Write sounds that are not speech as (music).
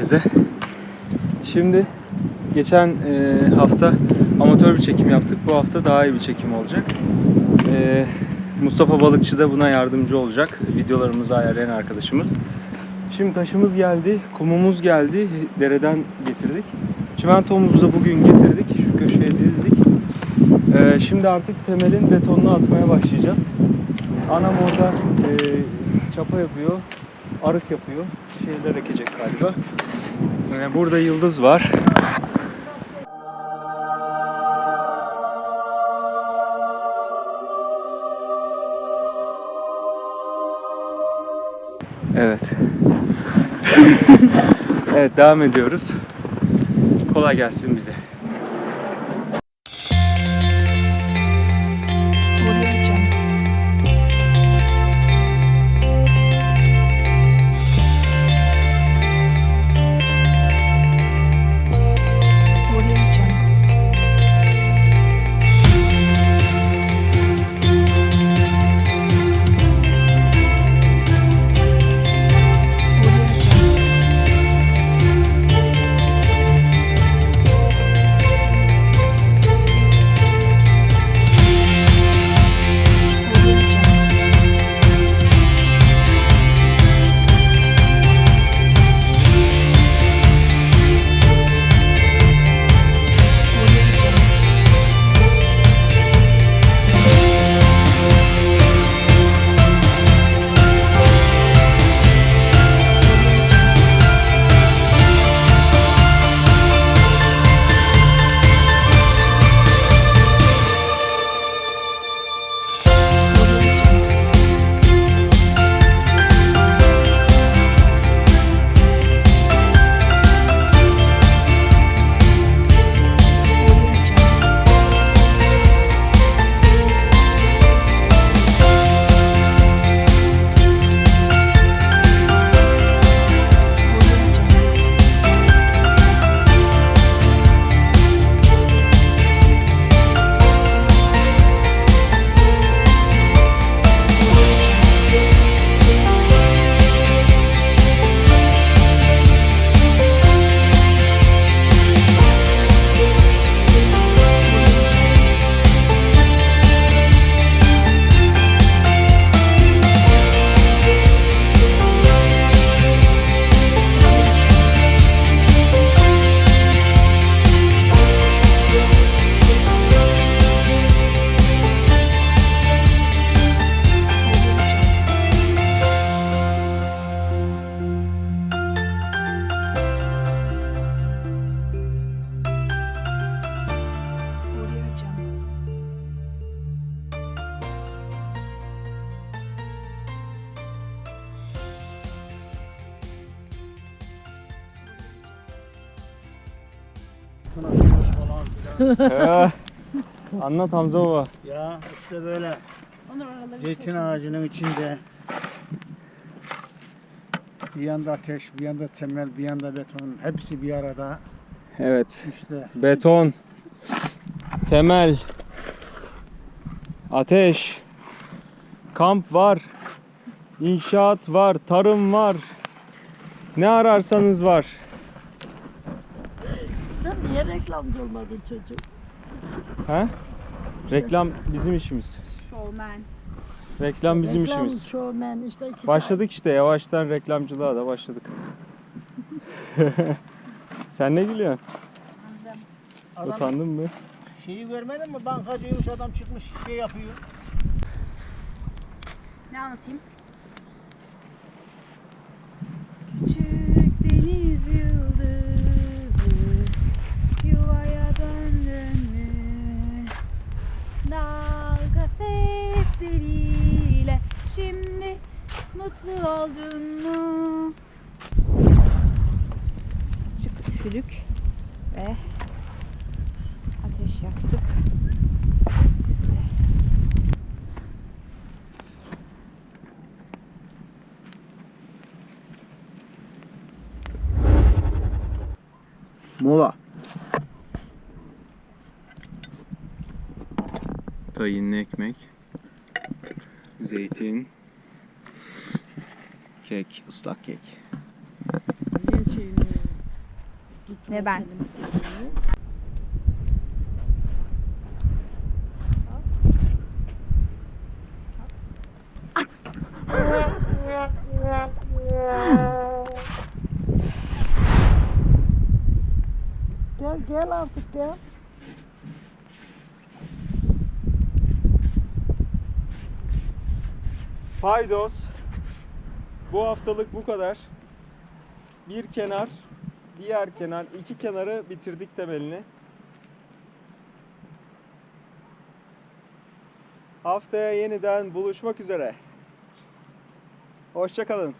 Herkese. Şimdi geçen e, hafta amatör bir çekim yaptık. Bu hafta daha iyi bir çekim olacak. E, Mustafa Balıkçı da buna yardımcı olacak. Videolarımızı ayarlayan arkadaşımız. Şimdi taşımız geldi, kumumuz geldi. Dereden getirdik. Çimentomuzu da bugün getirdik. Şu köşeye dizdik. E, şimdi artık temelin betonunu atmaya başlayacağız. Anam orada e, çapa yapıyor, arık yapıyor. Bir şeyler ekecek galiba. Ee, Burada yıldız var. Evet. (laughs) evet devam ediyoruz. Kolay gelsin bize. (laughs) Anlat Hamza baba. Ya işte böyle. Zeytin ağacının içinde. Bir yanda ateş, bir yanda temel, bir yanda beton. Hepsi bir arada. Evet. işte. Beton, temel, ateş, kamp var, inşaat var, tarım var. Ne ararsanız var. Niye reklamcı olmadın çocuk? Ha? Reklam bizim işimiz. Showman. Reklam bizim Reklam, işimiz. showman işte ikisi. Başladık işte yavaştan reklamcılığa da başladık. (laughs) Sen ne gülüyorsun? adam Utandın mı? şeyi görmedin mi? Bankacıymış adam çıkmış şey yapıyor. Ne anlatayım? Mutlu oldun mu? Azıcık üşüdük ve ateş yaktık. Mola. Tayinli ekmek. Zeytin. Kek, ıslak kek. Ve ben. Gel gel artık gel. Paydos. Bu haftalık bu kadar. Bir kenar, diğer kenar, iki kenarı bitirdik temelini. Haftaya yeniden buluşmak üzere. Hoşçakalın.